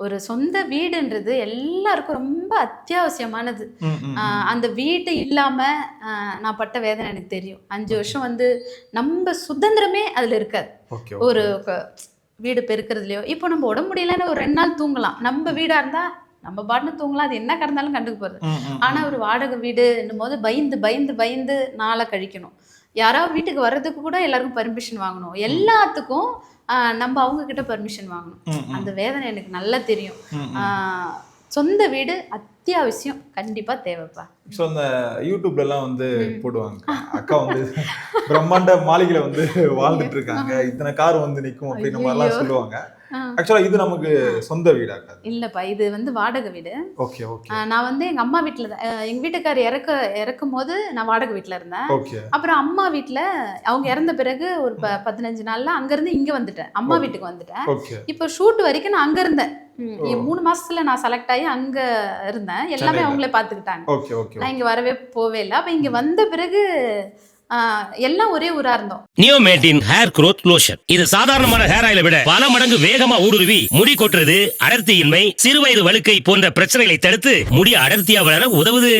ஒரு சொந்த வீடுன்றது எல்லாருக்கும் ரொம்ப அத்தியாவசியமானது. அந்த வீடு இல்லாம ஆஹ் நான் பட்ட வேதனை எனக்கு தெரியும். அஞ்சு வருஷம் வந்து நம்ம சுதந்திரமே அதுல இருக்காது. ஒரு வீடு பெருக்கிறதுலையோ இப்போ நம்ம உடம்பு முடியலன்னு ஒரு ரெண்டு நாள் தூங்கலாம். நம்ம வீடா இருந்தா நம்ம பாட்டுன்னு தூங்கலாம் அது என்ன கடந்தாலும் கண்டுக்க போறது. ம், ம், ஆனா ஒரு வாடகை வீடுன்னும் போது பயந்து பயந்து பயந்து நாளை கழிக்கணும். யாராவது வீட்டுக்கு வர்றதுக்கு கூட எல்லாருக்கும் பர்மிஷன் வாங்கணும். எல்லாத்துக்கும் நம்ம அவங்க கிட்ட பர்மிஷன் வாங்கணும் அந்த வேதனை எனக்கு நல்லா தெரியும். சொந்த வீடு அத்தியாவசியம் கண்டிப்பா தேவைப்பா. ஸோ அந்த யூடியூப்ல எல்லாம் வந்து போடுவாங்க. அக்கா வந்து பிரம்மாண்ட மாளிகையில வந்து வாழ்ந்துட்டு இருக்காங்க. இத்தனை கார் வந்து நிக்கும் அப்படின்ற மாதிரிலாம். சொல்லுவாங்க. ஆக்சுவலா இது நமக்கு சொந்த வீடா இல்லப்பா இது வந்து வாடகை வீடு. ஓகே ஓகே நான் வந்து எங்க அம்மா வீட்டுல தான் ஆஹ் எங்க வீட்டுக்கார் இறக்க இறக்கும் போது நான் வாடகை வீட்டுல இருந்தேன். அப்புறம் அம்மா வீட்டுல அவங்க இறந்த பிறகு ஒரு ப பதினஞ்சு நாள்ல அங்க இருந்து இங்க வந்துட்டேன். அம்மா. வீட்டுக்கு வந்துட்டேன். இப்போ ஷூட் வரைக்கும் நான் அங்க இருந்தேன். மூணு மாசத்துல நான் செலக்ட் ஆகி அங்க இருந்தேன். எல்லாமே. அவங்களே ஓகே நான் இங்க வரவே போவே இல்லை. அப்ப இங்க வந்த பிறகு எல்லாம் ஒரே ஊரா இருந்தோம். நியோமேட்டின் ஹேர் growth லோஷன் இது சாதாரணமான ஹேர் ஆயிலை விட பல மடங்கு வேகமா ஊடுருவி முடி கொட்டுறது அடர்த்தியின்மை சிறுவயது வழுக்கை போன்ற பிரச்சனைகளை தடுத்து முடி அடர்த்தியா வளர உதவுது.